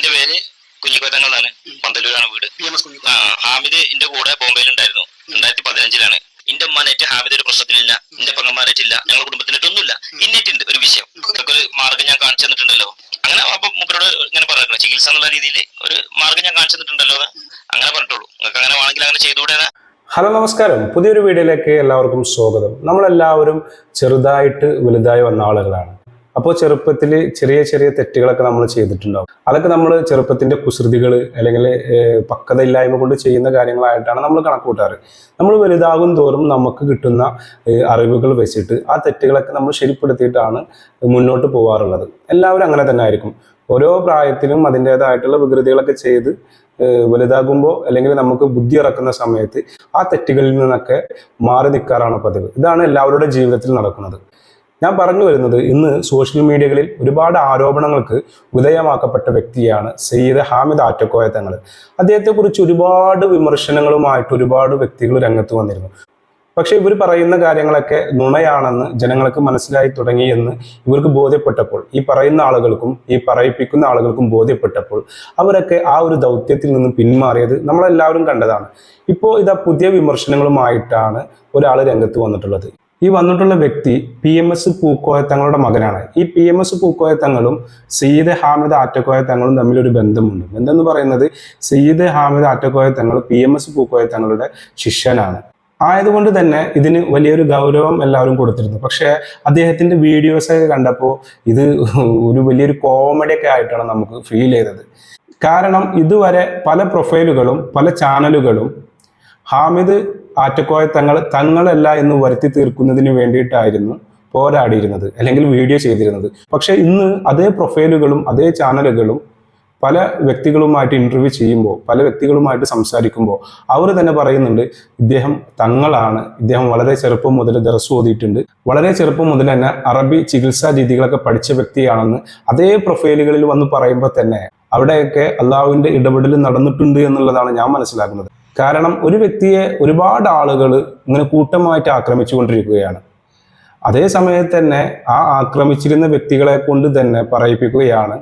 എന്റെ പേര് കുഞ്ഞിക്കോത്തങ്ങൾ എന്നാണ് പന്തലൂരാണ് വീട്. ആ ഹാമിദ് എന്റെ കൂടെ ബോംബെയിൽ ഉണ്ടായിരുന്നു രണ്ടായിരത്തി പതിനഞ്ചിലാണ്. എന്റെ ഉമ്മാനായിട്ട് ഹാമിദ് ഒരു പ്രശ്നത്തിലില്ല. എന്റെ പെങ്ങന്മാരായിട്ടില്ല ഞങ്ങളുടെ കുടുംബത്തിനായിട്ടൊന്നുമില്ല ഇന്നിട്ടുണ്ട് ഒരു വിഷയം. ഇതൊക്കെ ഒരു മാർഗം ഞാൻ കാണിച്ചു തന്നിട്ടുണ്ടല്ലോ. അങ്ങനെ അപ്പൊ മുമ്പരോട് ഇങ്ങനെ പറഞ്ഞു ചികിത്സ എന്നുള്ള രീതിയിൽ ഒരു മാർഗം ഞാൻ കാണിച്ചു തന്നിട്ടുണ്ടല്ലോ അങ്ങനെ പറഞ്ഞിട്ടുള്ളൂ. നിങ്ങൾക്ക് അങ്ങനെ വേണമെങ്കിൽ അങ്ങനെ ചെയ്തുകൂടെ ഹലോ നമസ്കാരം. പുതിയൊരു വീഡിയോയിലേക്ക് എല്ലാവർക്കും സ്വാഗതം. നമ്മളെല്ലാവരും ചെറുതായിട്ട് വലുതായി വന്ന ആളുകളാണ്. അപ്പോൾ ചെറുപ്പത്തിൽ ചെറിയ ചെറിയ തെറ്റുകളൊക്കെ നമ്മൾ ചെയ്തിട്ടുണ്ടാവും. അതൊക്കെ നമ്മൾ ചെറുപ്പത്തിന്റെ കുസൃതികൾ അല്ലെങ്കിൽ പക്വതയില്ലായ്മ കൊണ്ട് ചെയ്യുന്ന കാര്യങ്ങളായിട്ടാണ് നമ്മൾ കണക്കൂട്ടാറ്. നമ്മൾ വലുതാകും തോറും നമുക്ക് കിട്ടുന്ന അറിവുകൾ വെച്ചിട്ട് ആ തെറ്റുകളൊക്കെ നമ്മൾ ശരിപ്പെടുത്തിയിട്ടാണ് മുന്നോട്ട് പോകാറുള്ളത് എല്ലാവരും അങ്ങനെ തന്നെ ആയിരിക്കും. ഓരോ പ്രായത്തിലും അതിന്റേതായിട്ടുള്ള വികൃതികളൊക്കെ ചെയ്ത് വലുതാകുമ്പോൾ അല്ലെങ്കിൽ നമുക്ക് ബുദ്ധി ഇറക്കുന്ന സമയത്ത് ആ തെറ്റുകളിൽ നിന്നൊക്കെ മാറി നിൽക്കാറാണ് പതിവ്. ഇതാണ് എല്ലാവരുടെ ജീവിതത്തിൽ നടക്കുന്നത്. ഞാൻ പറഞ്ഞു വരുന്നത് ഇന്ന് സോഷ്യൽ മീഡിയകളിൽ ഒരുപാട് ആരോപണങ്ങൾക്ക് വിധേയമാക്കപ്പെട്ട വ്യക്തിയാണ് സയ്യിദ് ഹാമിദ് ആറ്റക്കോയ തങ്ങൾ. അദ്ദേഹത്തെക്കുറിച്ച് ഒരുപാട് വിമർശനങ്ങളുമായിട്ട് ഒരുപാട് വ്യക്തികൾ രംഗത്ത് വന്നിരുന്നു. പക്ഷെ ഇവർ പറയുന്ന കാര്യങ്ങളൊക്കെ നുണയാണെന്ന് ജനങ്ങൾക്ക് മനസ്സിലായി തുടങ്ങിയെന്ന് ഇവർക്ക് ബോധ്യപ്പെട്ടപ്പോൾ ഈ പറയുന്ന ആളുകൾക്കും ഈ പറയിപ്പിക്കുന്ന ആളുകൾക്കും ബോധ്യപ്പെട്ടപ്പോൾ അവരൊക്കെ ആ ഒരു ദൗത്യത്തിൽ നിന്ന് പിന്മാറിയത് നമ്മളെല്ലാവരും കണ്ടതാണ്. ഇപ്പോൾ ഇതാ പുതിയ വിമർശനങ്ങളുമായിട്ടാണ് ഒരാൾ രംഗത്ത് വന്നിട്ടുള്ളത്. ഈ വന്നിട്ടുള്ള വ്യക്തി പി എം എസ് പൂക്കോയത്തങ്ങളുടെ മകനാണ്. ഈ പി എം എസ് പൂക്കോയത്തങ്ങളും സയ്യിദ് ഹാമിദ് ആറ്റക്കോയത്തങ്ങളും തമ്മിലൊരു ബന്ധമുണ്ട്. ബന്ധമെന്ന് പറയുന്നത് Sayyid Hamid ആറ്റക്കോയത്തങ്ങൾ P M S പൂക്കോയത്തങ്ങളുടെ ശിഷ്യനാണ്. ആയതുകൊണ്ട് തന്നെ ഇതിന് വലിയൊരു ഗൗരവം എല്ലാവരും കൊടുത്തിരുന്നു. പക്ഷേ അദ്ദേഹത്തിന്റെ വീഡിയോസൊക്കെ കണ്ടപ്പോൾ ഇത് ഒരു വലിയൊരു കോമഡി ഒക്കെ ആയിട്ടാണ് നമുക്ക് ഫീൽ ചെയ്തത്. കാരണം ഇതുവരെ പല പ്രൊഫൈലുകളും പല ചാനലുകളും ഹാമിദ് ആറ്റക്കോയ തങ്ങൾ തങ്ങളല്ല എന്ന് വരുത്തി തീർക്കുന്നതിന് വേണ്ടിയിട്ടായിരുന്നു പോരാടിയിരുന്നത് അല്ലെങ്കിൽ വീഡിയോ ചെയ്തിരുന്നത്. പക്ഷേ ഇന്ന് അതേ പ്രൊഫൈലുകളും അതേ ചാനലുകളും പല വ്യക്തികളുമായിട്ട് ഇന്റർവ്യൂ ചെയ്യുമ്പോൾ പല വ്യക്തികളുമായിട്ട് സംസാരിക്കുമ്പോൾ അവർ തന്നെ പറയുന്നുണ്ട് ഇദ്ദേഹം തങ്ങളാണ് ഇദ്ദേഹം വളരെ ചെറുപ്പം മുതൽ ദർസ് ഓതിയിട്ടുണ്ട്. വളരെ ചെറുപ്പം മുതൽ തന്നെ അറബി ചികിത്സാ രീതികളൊക്കെ പഠിച്ച വ്യക്തിയാണെന്ന് അതേ പ്രൊഫൈലുകളിൽ വന്ന് പറയുമ്പോൾ തന്നെ അവിടെയൊക്കെ അള്ളാഹുവിന്റെ ഇടപെടൽ നടന്നിട്ടുണ്ട് എന്നുള്ളതാണ് ഞാൻ മനസ്സിലാക്കുന്നത്. കാരണം ഒരു വ്യക്തിയെ ഒരുപാട് ആളുകൾ ഇങ്ങനെ കൂട്ടമായിട്ട് ആക്രമിച്ചുകൊണ്ടിരിക്കുകയാണ്. അതേ സമയത്ത് തന്നെ ആ ആക്രമിച്ചിരുന്ന വ്യക്തികളെ കൊണ്ട് തന്നെ പറയിപ്പിക്കുകയാണ്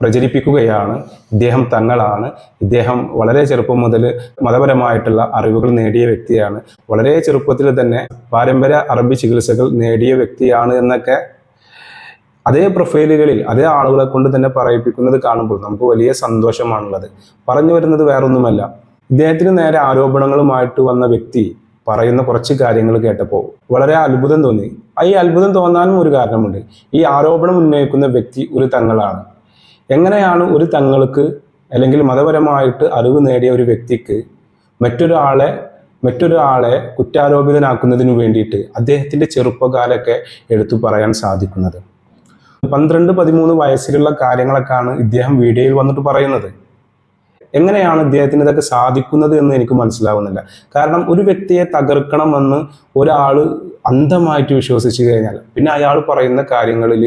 പ്രചരിപ്പിക്കുകയാണ്. ഇദ്ദേഹം തങ്ങളാണ്. ഇദ്ദേഹം വളരെ ചെറുപ്പം മുതൽ മതപരമായിട്ടുള്ള അറിവുകൾ നേടിയ വ്യക്തിയാണ്. വളരെ ചെറുപ്പത്തിൽ തന്നെ പാരമ്പര്യ അറബി ചികിത്സകൾ നേടിയ വ്യക്തിയാണ് എന്നൊക്കെ അതേ പ്രൊഫൈലുകളിൽ അതേ ആളുകളെ കൊണ്ട് തന്നെ പറയിപ്പിക്കുന്നത് കാണുമ്പോൾ നമുക്ക് വലിയ സന്തോഷമാണുള്ളത്. പറഞ്ഞു വരുന്നത് വേറൊന്നുമല്ല. ഇദ്ദേഹത്തിന് നേരെ ആരോപണങ്ങളുമായിട്ട് വന്ന വ്യക്തി പറയുന്ന കുറച്ച് കാര്യങ്ങൾ കേട്ടപ്പോൾ വളരെ അത്ഭുതം തോന്നി. ഈ അത്ഭുതം തോന്നാനും ഒരു കാരണമുണ്ട്. ഈ ആരോപണം ഉന്നയിക്കുന്ന വ്യക്തി ഒരു തങ്ങളാണ്. എങ്ങനെയാണ് ഒരു തങ്ങൾക്ക് അല്ലെങ്കിൽ മതപരമായിട്ട് അറിവ് നേടിയ ഒരു വ്യക്തിക്ക് മറ്റൊരാളെ മറ്റൊരാളെ കുറ്റാരോപിതനാക്കുന്നതിന് വേണ്ടിയിട്ട് അദ്ദേഹത്തിന്റെ ചെറുപ്പകാലൊക്കെ എടുത്തു പറയാൻ സാധിക്കുന്നത്? പന്ത്രണ്ട് പതിമൂന്ന് വയസ്സിലുള്ള കാര്യങ്ങളൊക്കെയാണ് ഇദ്ദേഹം വീഡിയോയിൽ വന്നിട്ട് പറയുന്നത്. എങ്ങനെയാണ് ഇദ്ദേഹത്തിന് ഇതൊക്കെ സാധിക്കുന്നത് എന്ന് എനിക്ക് മനസ്സിലാവുന്നില്ല. കാരണം ഒരു വ്യക്തിയെ തകർക്കണമെന്ന് ഒരാൾ അന്ധമായിട്ട് വിശ്വസിച്ചു കഴിഞ്ഞാൽ പിന്നെ അയാൾ പറയുന്ന കാര്യങ്ങളിൽ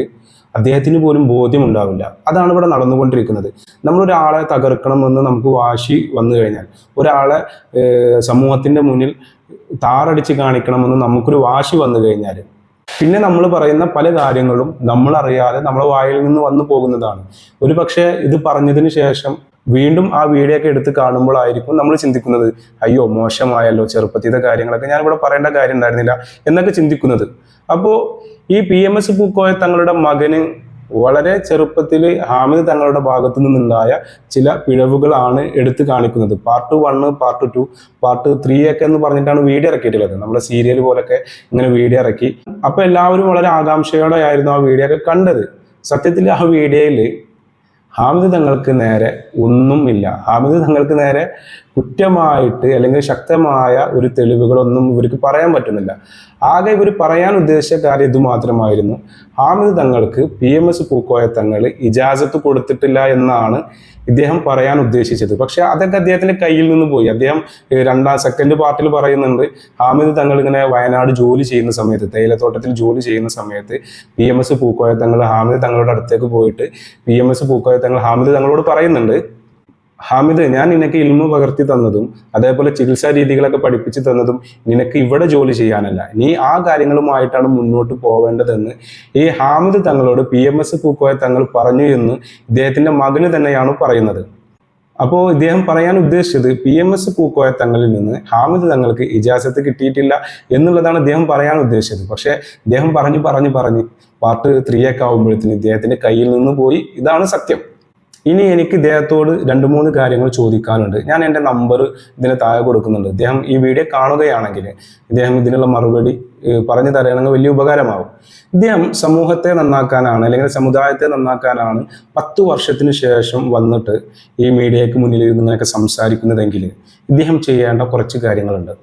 അദ്ദേഹത്തിന് പോലും ബോധ്യമുണ്ടാവില്ല. അതാണ് ഇവിടെ നടന്നുകൊണ്ടിരിക്കുന്നത്. നമ്മളൊരാളെ തകർക്കണമെന്ന് നമുക്ക് വാശി വന്നു കഴിഞ്ഞാൽ ഒരാളെ സമൂഹത്തിന്റെ മുന്നിൽ താറടിച്ച് കാണിക്കണമെന്ന് നമുക്കൊരു വാശി വന്നു കഴിഞ്ഞാൽ പിന്നെ നമ്മൾ പറയുന്ന പല കാര്യങ്ങളും നമ്മളറിയാതെ നമ്മളെ വായിൽ നിന്ന് വന്നു പോകുന്നതാണ്. ഒരു പക്ഷേ ഇത് പറഞ്ഞതിന് ശേഷം വീണ്ടും ആ വീഡിയോ ഒക്കെ എടുത്ത് കാണുമ്പോഴായിരിക്കും നമ്മൾ ചിന്തിക്കുന്നത് അയ്യോ മോശമായല്ലോ ചെറുപ്പത്തിലെ കാര്യങ്ങളൊക്കെ. ഞാൻ ഇവിടെ പറയേണ്ട കാര്യം ഉണ്ടായിരുന്നില്ല എന്നൊക്കെ ചിന്തിക്കുന്നത്. അപ്പോൾ ഈ പി എം എസ് പൂക്കോയ തങ്ങളുടെ മകന് വളരെ ചെറുപ്പത്തിൽ ഹാമിദ് തങ്ങളുടെ ഭാഗത്തു നിന്നുണ്ടായ ചില പിഴവുകളാണ് എടുത്തു കാണിക്കുന്നത്. Part one part two part three ഒക്കെ എന്ന് പറഞ്ഞിട്ടാണ് വീഡിയോ ഇറക്കിയിട്ടുള്ളത്. നമ്മുടെ സീരിയൽ പോലൊക്കെ ഇങ്ങനെ വീഡിയോ ഇറക്കി. അപ്പോൾ എല്ലാവരും വളരെ ആകാംക്ഷയോടെ ആയിരുന്നു ആ വീഡിയോ ഒക്കെ കണ്ടത്. സത്യത്തിൽ ആ വീഡിയോയിൽ ഹാമിദ് തങ്ങൾക്ക് നേരെ ഒന്നും ഇല്ല. ഹാമിദ് തങ്ങൾക്ക് നേരെ കുറ്റമായിട്ട് അല്ലെങ്കിൽ ശക്തമായ ഒരു തെളിവുകളൊന്നും ഇവർക്ക് പറയാൻ പറ്റുന്നില്ല. ആകെ ഇവർ പറയാൻ ഉദ്ദേശിച്ച കാര്യം ഇത് മാത്രമായിരുന്നു. ഹാമിദ് തങ്ങൾക്ക് P M S Pookoya Thangal ഇജാസത്ത് കൊടുത്തിട്ടില്ല എന്നാണ് ഇദ്ദേഹം പറയാൻ ഉദ്ദേശിച്ചത്. പക്ഷെ അതൊക്കെ അദ്ദേഹത്തിന്റെ കയ്യിൽ നിന്ന് പോയി. അദ്ദേഹം രണ്ടാം സെക്കൻഡ് പാർട്ടിൽ പറയുന്നുണ്ട് ഹാമിദ് തങ്ങൾ ഇങ്ങനെ വയനാട് ജോലി ചെയ്യുന്ന സമയത്ത് തേയിലത്തോട്ടത്തിൽ ജോലി ചെയ്യുന്ന സമയത്ത് P M S Pookoya Thangal Hamid തങ്ങളുടെ അടുത്തേക്ക് പോയിട്ട് P M S Pookoya Thangal Hamid തങ്ങളോട് പറയുന്നുണ്ട് ഹാമിദ് ഞാൻ നിനക്ക് ഇൽമ പകർത്തി തന്നതും അതേപോലെ ചികിത്സാ രീതികളൊക്കെ പഠിപ്പിച്ചു തന്നതും നിനക്ക് ഇവിടെ ജോലി ചെയ്യാനല്ല. നീ ആ കാര്യങ്ങളുമായിട്ടാണ് മുന്നോട്ട് പോവേണ്ടതെന്ന് ഈ ഹാമിദ് തങ്ങളോട് P M S Pookoya Thangal പറഞ്ഞു എന്ന് ഇദ്ദേഹത്തിന്റെ മകന് തന്നെയാണ് പറയുന്നത്. അപ്പോൾ ഇദ്ദേഹം പറയാൻ ഉദ്ദേശിച്ചത് പി എം എസ് പൂക്കോയ തങ്ങളിൽ നിന്ന് ഹാമിദ് തങ്ങൾക്ക് ഇജാസത്ത് കിട്ടിയിട്ടില്ല എന്നുള്ളതാണ് ഇദ്ദേഹം പറയാൻ ഉദ്ദേശിച്ചത്. പക്ഷേ ഇദ്ദേഹം പറഞ്ഞു പറഞ്ഞു പറഞ്ഞ് പാർട്ട് ത്രീ ഒക്കെ ആകുമ്പോഴത്തേന് ഇദ്ദേഹത്തിന്റെ കയ്യിൽ നിന്ന് പോയി. ഇതാണ് സത്യം. ഇനി എനിക്ക് ഇദ്ദേഹത്തോട് രണ്ട് മൂന്ന് കാര്യങ്ങൾ ചോദിക്കാനുണ്ട്. ഞാൻ എന്റെ നമ്പർ ഇതിന് താഴെ കൊടുക്കുന്നുണ്ട്. ഇദ്ദേഹം ഈ വീഡിയോ കാണുകയാണെങ്കിൽ ഇദ്ദേഹം ഇതിനുള്ള മറുപടി പറഞ്ഞു തരണമെങ്കിൽ വലിയ ഉപകാരമാവും. ഇദ്ദേഹം സമൂഹത്തെ നന്നാക്കാനാണ് അല്ലെങ്കിൽ സമുദായത്തെ നന്നാക്കാനാണ് പത്ത് വർഷത്തിന് ശേഷം വന്നിട്ട് ഈ മീഡിയയ്ക്ക് മുന്നിൽ ഇങ്ങനെയൊക്കെ സംസാരിക്കുന്നതെങ്കിൽ ഇദ്ദേഹം ചെയ്യേണ്ട കുറച്ച് കാര്യങ്ങളുണ്ട്.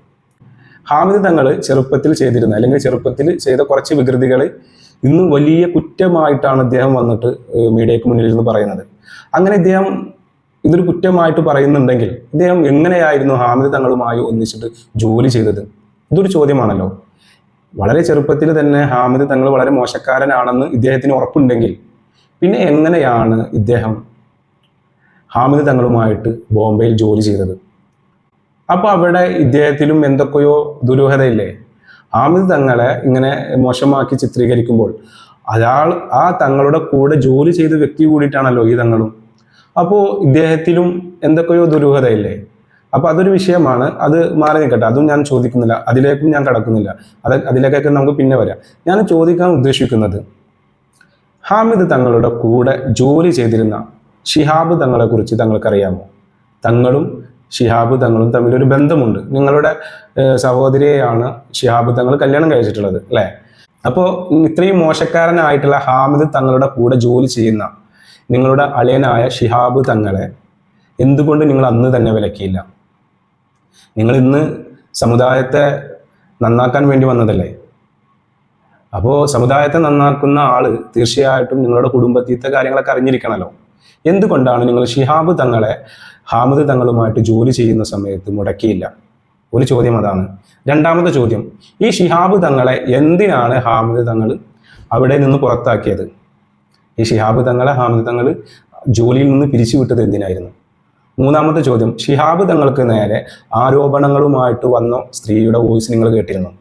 ഹാമിദ് തങ്ങൾ ചെറുപ്പത്തിൽ ചെയ്തിരുന്ന അല്ലെങ്കിൽ ചെറുപ്പത്തിൽ ചെയ്ത കുറച്ച് വികൃതികൾ ഇന്നും വലിയ കുറ്റമായിട്ടാണ് അദ്ദേഹം വന്നിട്ട് മീഡിയയ്ക്ക് മുന്നിൽ ഇരുന്ന് പറയുന്നത്. അങ്ങനെ ഇദ്ദേഹം ഇതൊരു കുറ്റമായിട്ട് പറയുന്നുണ്ടെങ്കിൽ ഇദ്ദേഹം എങ്ങനെയായിരുന്നു ഹാമിദ് തങ്ങളുമായി ഒന്നിച്ചിട്ട് ജോലി ചെയ്തത്? ഇതൊരു ചോദ്യമാണല്ലോ. വളരെ ചെറുപ്പത്തിൽ തന്നെ ഹാമിദ് തങ്ങൾ വളരെ മോശക്കാരനാണെന്ന് ഇദ്ദേഹത്തിന് ഉറപ്പുണ്ടെങ്കിൽ പിന്നെ എങ്ങനെയാണ് ഇദ്ദേഹം ഹാമിദ് തങ്ങളുമായിട്ട് ബോംബെയിൽ ജോലി ചെയ്തത്? അപ്പോൾ അവിടെ ഇദ്ദേഹത്തിലും എന്തൊക്കെയോ ദുരൂഹതയില്ലേ? ഹാമിദ് തങ്ങളെ ഇങ്ങനെ മോശമാക്കി ചിത്രീകരിക്കുമ്പോൾ അയാൾ ആ തങ്ങളുടെ കൂടെ ജോലി ചെയ്ത വ്യക്തി കൂടിയിട്ടാണല്ലോ ഈ തങ്ങളും. അപ്പോൾ ഇദ്ദേഹത്തിലും എന്തൊക്കെയോ ദുരൂഹതയില്ലേ? അപ്പോൾ അതൊരു വിഷയമാണ്. അത് മാറി നിൽക്കട്ടെ. അതും ഞാൻ ചോദിക്കുന്നില്ല. അതിലേക്കും ഞാൻ കടക്കുന്നില്ല. അത് അതിലേക്കൊക്കെ നമുക്ക് പിന്നെ വരാം. ഞാൻ ചോദിക്കാൻ ഉദ്ദേശിക്കുന്നത് ഹാമിദ് തങ്ങളുടെ കൂടെ ജോലി ചെയ്തിരുന്ന ഷിഹാബ് തങ്ങളെക്കുറിച്ച് തങ്ങൾക്കറിയാമോ? തങ്ങളും ഷിഹാബ് തങ്ങളും തമ്മിലൊരു ബന്ധമുണ്ട്. നിങ്ങളുടെ സഹോദരിയെയാണ് ഷിഹാബ് തങ്ങൾ കല്യാണം കഴിച്ചിട്ടുള്ളത് അല്ലേ? അപ്പോൾ ഇത്രയും മോശക്കാരനായിട്ടുള്ള ഹാമിദ് തങ്ങളുടെ കൂടെ ജോലി ചെയ്യുന്ന നിങ്ങളുടെ അളിയനായ ഷിഹാബ് തങ്ങളെ എന്തുകൊണ്ട് നിങ്ങൾ അന്ന് തന്നെ വിലക്കിയില്ല? നിങ്ങൾ ഇന്ന് സമുദായത്തെ നന്നാക്കാൻ വേണ്ടി വന്നതല്ലേ? അപ്പോൾ സമുദായത്തെ നന്നാക്കുന്ന ആൾ തീർച്ചയായിട്ടും നിങ്ങളുടെ കുടുംബത്തിലത്തെ കാര്യങ്ങളൊക്കെ അറിഞ്ഞിരിക്കണമല്ലോ എന്തുകൊണ്ടാണ് നിങ്ങൾ ഷിഹാബ് തങ്ങളെ ഹാമദ് തങ്ങളുമായിട്ട് ജോലി ചെയ്യുന്ന സമയത്ത് മുടക്കിയില്ല? ഒരു ചോദ്യം അതാണ്. രണ്ടാമത്തെ ചോദ്യം ഈ ഷിഹാബ് തങ്ങളെ എന്തിനാണ് ഹാമദ് തങ്ങൾ അവിടെ നിന്ന് പുറത്താക്കിയത്? ഈ ഷിഹാബ് തങ്ങളെ ഹാമിദ് തങ്ങൾ ജോലിയിൽ നിന്ന് പിരിച്ചുവിട്ടത് എന്തിനായിരുന്നു? മൂന്നാമത്തെ ചോദ്യം ഷിഹാബ് തങ്ങൾക്ക് നേരെ ആരോപണങ്ങളുമായിട്ട് വന്ന സ്ത്രീയുടെ വോയിസ് നിങ്ങൾ കേട്ടിരുന്നു?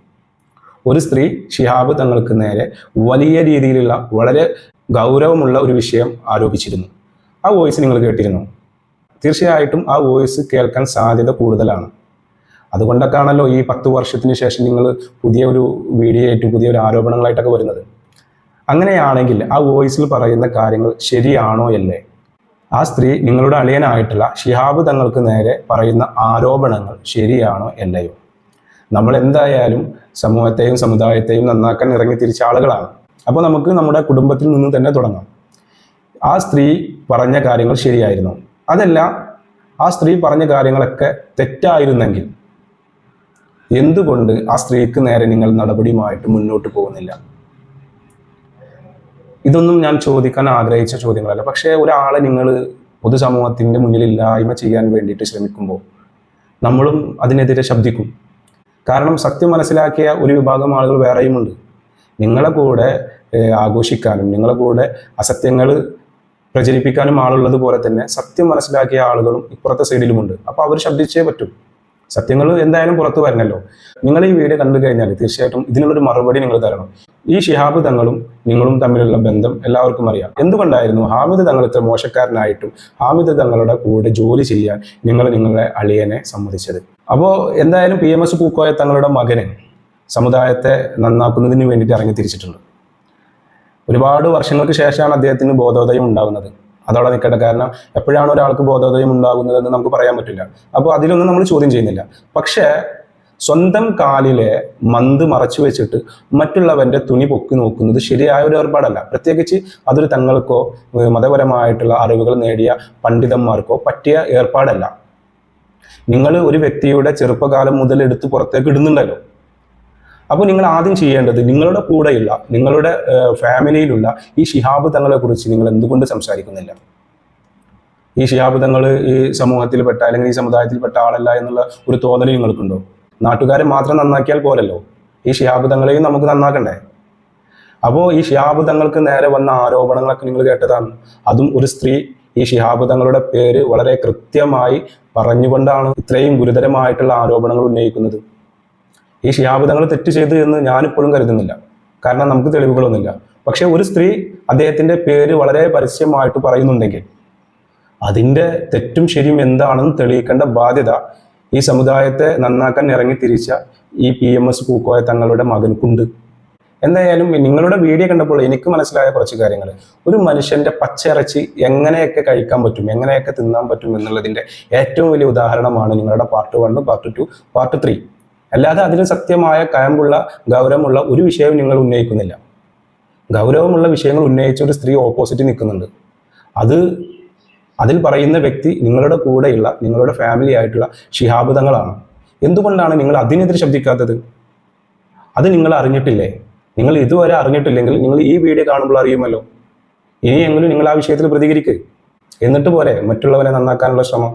ഒരു സ്ത്രീ ഷിഹാബ് തങ്ങൾക്ക് നേരെ വലിയ രീതിയിലുള്ള വളരെ ഗൗരവമുള്ള ഒരു വിഷയം ആരോപിച്ചിരുന്നു. ആ വോയിസ് നിങ്ങൾ കേട്ടിരുന്നു? തീർച്ചയായിട്ടും ആ വോയിസ് കേൾക്കാൻ സാധ്യത കൂടുതലാണ്. അതുകൊണ്ടൊക്കെയാണല്ലോ ഈ പത്ത് വർഷത്തിന് ശേഷം നിങ്ങൾ പുതിയ ഒരു വീഡിയോ ആയിട്ട് പുതിയ ഒരു ആരോപണങ്ങളായിട്ടൊക്കെ വരുന്നത്. അങ്ങനെയാണെങ്കിൽ ആ വോയിസിൽ പറയുന്ന കാര്യങ്ങൾ ശരിയാണോ അല്ലേ? ആ സ്ത്രീ നിങ്ങളുടെ അളിയനായിട്ടുള്ള ഷിഹാബ് തങ്ങൾക്ക് നേരെ പറയുന്ന ആരോപണങ്ങൾ ശരിയാണോ അല്ലയോ? നമ്മൾ എന്തായാലും സമൂഹത്തെയും സമുദായത്തെയും നന്നാക്കാൻ ഇറങ്ങി തിരിച്ച ആളുകളാണ്. അപ്പോൾ നമുക്ക് നമ്മുടെ കുടുംബത്തിൽ നിന്ന് തന്നെ തുടങ്ങാം. ആ സ്ത്രീ പറഞ്ഞ കാര്യങ്ങൾ ശരിയായിരുന്നു. അതല്ല ആ സ്ത്രീ പറഞ്ഞ കാര്യങ്ങളൊക്കെ തെറ്റായിരുന്നെങ്കിൽ എന്തുകൊണ്ട് ആ സ്ത്രീക്ക് നേരെ നിങ്ങൾ നടപടിയുമായിട്ട് മുന്നോട്ട് പോകുന്നില്ല? ഇതൊന്നും ഞാൻ ചോദിക്കാൻ ആഗ്രഹിച്ച ചോദ്യങ്ങളല്ല. പക്ഷേ ഒരാളെ നിങ്ങൾ പൊതുസമൂഹത്തിന്റെ മുന്നിൽ ഇല്ലായ്മ ചെയ്യാൻ വേണ്ടിയിട്ട് ശ്രമിക്കുമ്പോൾ നമ്മളും അതിനെതിരെ ശബ്ദിക്കും. കാരണം സത്യം മനസ്സിലാക്കിയ ഒരു വിഭാഗം ആളുകൾ വേറെയുമുണ്ട്. നിങ്ങളെ കൂടെ ആഘോഷിക്കാനും നിങ്ങളെ കൂടെ അസത്യങ്ങൾ പ്രചരിപ്പിക്കാനും ആളുള്ളത് പോലെ തന്നെ സത്യം മനസ്സിലാക്കിയ ആളുകളും ഇപ്പുറത്തെ സൈഡിലുമുണ്ട് അപ്പോൾ അവർ ശബ്ദിച്ചേ പറ്റും. സത്യങ്ങൾ എന്തായാലും പുറത്തു വരണല്ലോ. നിങ്ങൾ ഈ വീഡിയോ കണ്ടു കഴിഞ്ഞാൽ തീർച്ചയായിട്ടും ഇതിനുള്ളൊരു മറുപടി നിങ്ങൾ തരണം. ഈ ഷിഹാബ് തങ്ങളും നിങ്ങളും തമ്മിലുള്ള ബന്ധം എല്ലാവർക്കും അറിയാം. എന്തുകൊണ്ടായിരുന്നു ഹാമിദ് തങ്ങൾ ഇത്ര മോശക്കാരനായിട്ടും ഹാമിദ് തങ്ങളുടെ കൂടെ ജോലി ചെയ്യാൻ നിങ്ങൾ നിങ്ങളുടെ അളിയനെ സമ്മതിച്ചത്? അപ്പോൾ എന്തായാലും പി എം എസ് പൂക്കോയ തങ്ങളുടെ മകന് സമുദായത്തെ നന്നാക്കുന്നതിന് വേണ്ടിയിട്ട് ഇറങ്ങി തിരിച്ചിട്ടുണ്ട്. ഒരുപാട് വർഷങ്ങൾക്ക് ശേഷമാണ് അദ്ദേഹത്തിന് ബോധോദയം ഉണ്ടാകുന്നത് അതവിടെ നിൽക്കട്ടെ. കാരണം എപ്പോഴാണ് ഒരാൾക്ക് ബോധോദയം ഉണ്ടാകുന്നതെന്ന് നമുക്ക് പറയാൻ പറ്റില്ല. അപ്പോൾ അതിലൊന്നും നമ്മൾ ചോദ്യം ചെയ്യുന്നില്ല. പക്ഷേ സ്വന്തം കാലിലെ മന്ത് മറച്ചു വെച്ചിട്ട് മറ്റുള്ളവന്റെ തുണി പൊക്കി നോക്കുന്നത് ശരിയായ ഒരു ഏർപ്പാടല്ല. പ്രത്യേകിച്ച് അതൊരു തങ്ങൾക്കോ മതപരമായിട്ടുള്ള അറിവുകൾ നേടിയ പണ്ഡിതന്മാർക്കോ പറ്റിയ ഏർപ്പാടല്ല. നിങ്ങൾ ഒരു വ്യക്തിയുടെ ചെറുപ്പകാലം മുതൽ എടുത്ത് പുറത്തേക്ക് ഇടുന്നുണ്ടല്ലോ. അപ്പോൾ നിങ്ങൾ ആദ്യം ചെയ്യേണ്ടത് നിങ്ങളുടെ കൂടെയുള്ള നിങ്ങളുടെ ഫാമിലിയിലുള്ള ഈ ഷിഹാബ് തങ്ങളെ കുറിച്ച് നിങ്ങൾ എന്തുകൊണ്ട് സംസാരിക്കുന്നില്ല? ഈ ഷിഹാബ് തങ്ങൾ ഈ സമൂഹത്തിൽപ്പെട്ട അല്ലെങ്കിൽ ഈ സമുദായത്തിൽപ്പെട്ട ആളല്ല എന്നുള്ള ഒരു തോന്നൽ നിങ്ങൾക്കുണ്ടോ? നാട്ടുകാരെ മാത്രം നന്നാക്കിയാൽ പോരല്ലോ. ഈ ഷിഹാബ് തങ്ങളെയും നമുക്ക് നന്നാക്കണ്ടേ? അപ്പോൾ ഈ ഷിഹാബ് തങ്ങൾക്ക് നേരെ വന്ന ആരോപണങ്ങളൊക്കെ നിങ്ങൾ കേട്ടതാണ്. അതും ഒരു സ്ത്രീ ഈ ഷിഹാബ് തങ്ങളുടെ പേര് വളരെ കൃത്യമായി പറഞ്ഞുകൊണ്ടാണ് ഇത്രയും ഗുരുതരമായിട്ടുള്ള ആരോപണങ്ങൾ ഉന്നയിക്കുന്നത്. ഈ ഷിഹാബ് തങ്ങൾ തെറ്റ് ചെയ്തു എന്ന് ഞാനിപ്പോഴും കരുതുന്നില്ല. കാരണം നമുക്ക് തെളിവുകളൊന്നുമില്ല. പക്ഷെ ഒരു സ്ത്രീ അദ്ദേഹത്തിന്റെ പേര് വളരെ പരസ്യമായിട്ട് പറയുന്നുണ്ടെങ്കിൽ അതിന്റെ തെറ്റും ശരിയും എന്താണെന്ന് തെളിയിക്കേണ്ട ബാധ്യത ഈ സമുദായത്തെ നന്നാക്കാൻ ഇറങ്ങി തിരിച്ച ഈ പി എം എസ് പൂക്കോയ തങ്ങളുടെ മകനുക്കുണ്ട്. എന്തായാലും നിങ്ങളുടെ വീഡിയോ കണ്ടപ്പോൾ എനിക്ക് മനസ്സിലായ കുറച്ച് കാര്യങ്ങൾ. ഒരു മനുഷ്യന്റെ പച്ചിറച്ചി എങ്ങനെയൊക്കെ കഴിക്കാൻ പറ്റും എങ്ങനെയൊക്കെ തിന്നാൻ പറ്റും എന്നുള്ളതിന്റെ ഏറ്റവും വലിയ ഉദാഹരണമാണ് നിങ്ങളുടെ part one part two part three അല്ലാതെ അതിന് സത്യമായ കയമ്പുള്ള ഗൗരവമുള്ള ഒരു വിഷയവും നിങ്ങൾ ഉന്നയിക്കുന്നില്ല. ഗൗരവമുള്ള വിഷയങ്ങൾ ഉന്നയിച്ച ഒരു സ്ത്രീ ഓപ്പോസിറ്റ് നിൽക്കുന്നുണ്ട്. അത് അതിൽ പറയുന്ന വ്യക്തി നിങ്ങളുടെ കൂടെയുള്ള നിങ്ങളുടെ ഫാമിലി ആയിട്ടുള്ള ശിഹാബുദങ്ങളാണ്. എന്തുകൊണ്ടാണ് നിങ്ങൾ അതിനെതിരെ ശബ്ദിക്കാത്തത്? അത് നിങ്ങൾ അറിഞ്ഞിട്ടില്ലേ? നിങ്ങൾ ഇതുവരെ അറിഞ്ഞിട്ടില്ലെങ്കിൽ നിങ്ങൾ ഈ വീഡിയോ കാണുമ്പോൾ അറിയുമല്ലോ. ഇനിയെങ്കിലും നിങ്ങൾ ആ വിഷയത്തിൽ പ്രതികരിക്കുക എന്നിട്ട് പോരെ മറ്റുള്ളവരെ നന്നാക്കാനുള്ള ശ്രമം.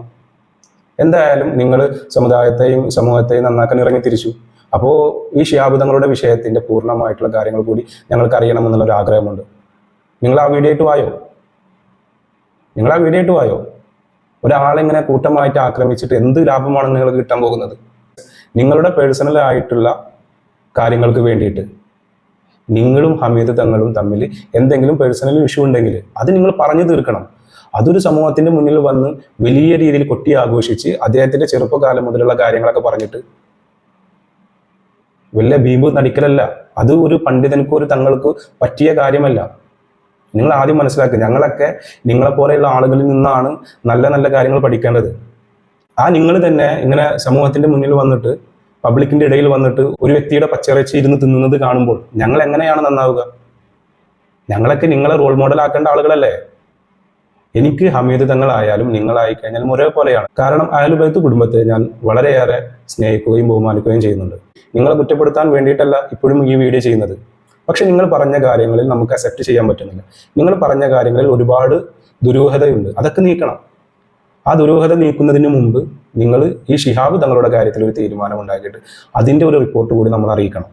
എന്തായാലും നിങ്ങൾ സമുദായത്തെയും സമൂഹത്തെയും നന്നാക്കാൻ ഇറങ്ങി തിരിച്ചു. അപ്പോൾ ഈ ഷിയാബുദങ്ങളുടെ വിഷയത്തിന്റെ പൂർണമായിട്ടുള്ള കാര്യങ്ങൾ കൂടി ഞങ്ങൾക്ക് അറിയണമെന്നുള്ളൊരു ആഗ്രഹമുണ്ട്. നിങ്ങൾ ആ വീഡിയോ ആയിട്ട് വായോ? നിങ്ങൾ ആ വീഡിയോ ആയിട്ട് വായോ? ഒരാളെങ്ങനെ കൂട്ടമായിട്ട് ആക്രമിച്ചിട്ട് എന്ത് ലാഭമാണ് നിങ്ങൾക്ക് കിട്ടാൻ പോകുന്നത്? നിങ്ങളുടെ പേഴ്സണൽ ആയിട്ടുള്ള കാര്യങ്ങൾക്ക് വേണ്ടിയിട്ട് നിങ്ങളും ഹമീദ് തങ്ങളും തമ്മിൽ എന്തെങ്കിലും പേഴ്സണൽ ഇഷ്യൂ ഉണ്ടെങ്കിൽ അത് നിങ്ങൾ പറഞ്ഞു തീർക്കണം. അതൊരു സമൂഹത്തിന്റെ മുന്നിൽ വന്ന് വലിയ രീതിയിൽ കൊട്ടി ആഘോഷിച്ച് അദ്ദേഹത്തിന്റെ ചെറുപ്പകാലം മുതലുള്ള കാര്യങ്ങളൊക്കെ പറഞ്ഞിട്ട് വല്ല ഭീമ്പ് നടിക്കലല്ല. അത് ഒരു പണ്ഡിതനക്കും ഒരു തങ്ങൾക്ക് പറ്റിയ കാര്യമല്ല. നിങ്ങൾ ആദ്യം മനസ്സിലാക്കുക ഞങ്ങളൊക്കെ നിങ്ങളെപ്പോലെയുള്ള ആളുകളിൽ നിന്നാണ് നല്ല നല്ല കാര്യങ്ങൾ പഠിക്കേണ്ടത്. ആ നിങ്ങൾ തന്നെ ഇങ്ങനെ സമൂഹത്തിന്റെ മുന്നിൽ വന്നിട്ട് പബ്ലിക്കിന്റെ ഇടയിൽ വന്നിട്ട് ഒരു വ്യക്തിയുടെ പച്ചിറച്ചി ഇരുന്ന് തിന്നുന്നത് കാണുമ്പോൾ ഞങ്ങൾ എങ്ങനെയാണ് നന്നാവുക? ഞങ്ങളൊക്കെ നിങ്ങളെ റോൾ മോഡൽ ആക്കേണ്ട ആളുകളല്ലേ? എനിക്ക് ഹമീദ് തങ്ങളായാലും നിങ്ങളായി കഴിഞ്ഞാലും ഒരേപോലെയാണ്. കാരണം അയൽബൈത്ത് കുടുംബത്തെ ഞാൻ വളരെയേറെ സ്നേഹിക്കുകയും ബഹുമാനിക്കുകയും ചെയ്യുന്നുണ്ട്. നിങ്ങളെ കുറ്റപ്പെടുത്താൻ വേണ്ടിയിട്ടല്ല ഇപ്പോഴും ഈ വീഡിയോ ചെയ്യുന്നത്. പക്ഷെ നിങ്ങൾ പറഞ്ഞ കാര്യങ്ങളിൽ നമുക്ക് അക്സെപ്റ്റ് ചെയ്യാൻ പറ്റുന്നില്ല. നിങ്ങൾ പറഞ്ഞ കാര്യങ്ങളിൽ ഒരുപാട് ദുരൂഹതയുണ്ട്. അതൊക്കെ നീക്കണം. ആ ദുരൂഹത നീക്കുന്നതിന് മുമ്പ് നിങ്ങൾ ഈ ഷിഹാബ് തങ്ങളുടെ കാര്യത്തിൽ ഒരു തീരുമാനം ഉണ്ടാക്കിയിട്ട് അതിന്റെ ഒരു റിപ്പോർട്ട് കൂടി നമ്മൾ അറിയിക്കണം.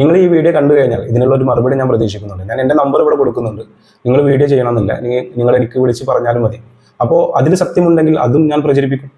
നിങ്ങൾ ഈ വീഡിയോ കണ്ടു കഴിഞ്ഞാൽ ഇതിനുള്ള ഒരു മറുപടി ഞാൻ പ്രതീക്ഷിക്കുന്നുണ്ട്. ഞാൻ എന്റെ നമ്പർ ഇവിടെ കൊടുക്കുന്നുണ്ട്. നിങ്ങൾ വീഡിയോ ചെയ്യണമെന്നില്ല. നിങ്ങൾ എനിക്ക് വിളിച്ച് പറഞ്ഞാലും മതി. അപ്പോൾ അതിൽ സത്യമുണ്ടെങ്കിൽ അതും ഞാൻ പ്രചരിപ്പിക്കും.